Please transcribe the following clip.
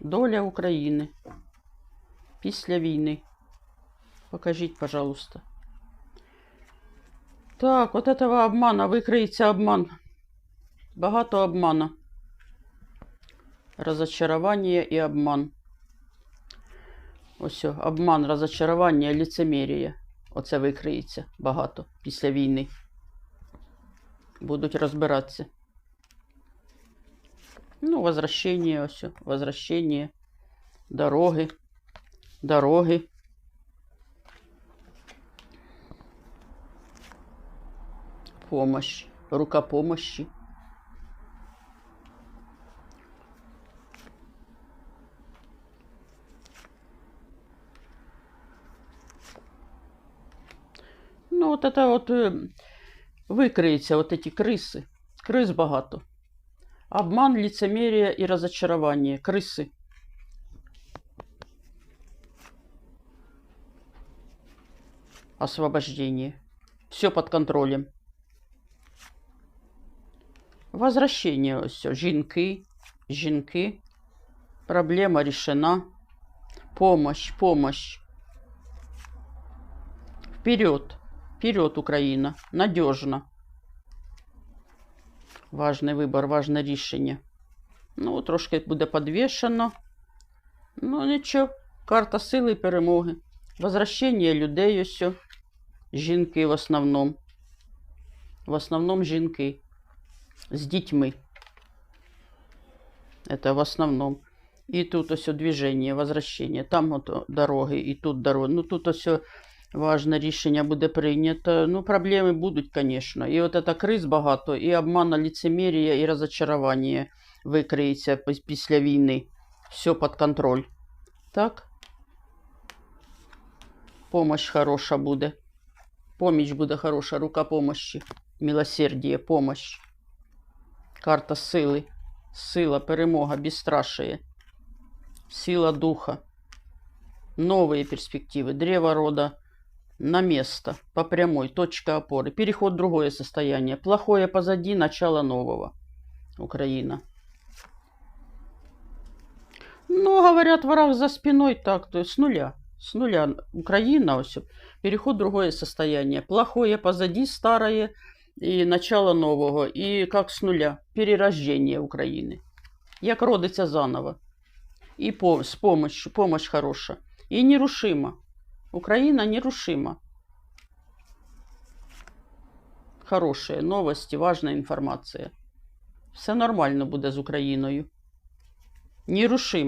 Доля України. Після війни. Покажіть, пожалуйста. Так, от этого обмана викриється обман. Багато обмана. Разочарование і обман. Ось, обман, розочарування, ліцемерія. Оце викриється багато після війни. Будуть розбиратися. Ну, возвращение, ось, возвращение. Дороги. Дороги. Помощь. Рука помощи. Ну, от это от е, викриється, от эти криси. Крис багато. Обман, лицемерие і розочарування. Криси. Освобождение. Все под контролем. Возвращение. Ось. о, Жінки. Жінки. Проблема решена. Помощь, помощь. Вперед. Вперед, Україна. Надежно. Важний вибор, важне рішення. Ну, трошки буде підвішено. Ну, нічого. Карта сили і перемоги. Возвращення людей ось. Жінки в основному. В основному жінки. З дітьми. Это в основном. І тут ось движення, возвращення. Там от дороги, і тут дороги. Ну тут ось важне рішення буде прийнято. Ну, проблеми будуть, звісно. І от це криз багато, і обмана лицемерія, і розочарування викриється піс- після війни. Все під контроль. Так? Помощь хороша буде. Поміч буде хороша, рука помощі. Милосердие, помощь. Карта сили. Сила, перемога, бесстрашие. Сила духа. Новые перспективы. Древо рода на место. По прямой. Точка опоры. Переход в другое состояние. Плохое позади, начало нового. Украина. Ну, говорят, враг за спиной так, то есть с нуля. С нуля. Украина, ось, переход в другое состояние. Плохое позади, старое и начало нового. И как с нуля. Перерождение Украины. Як родиться заново. І по, з помощью, помощь хороша. І нерушима. Україна нерушима. Хорошие новості, важна інформація. Все нормально буде з Україною. Нерушимо.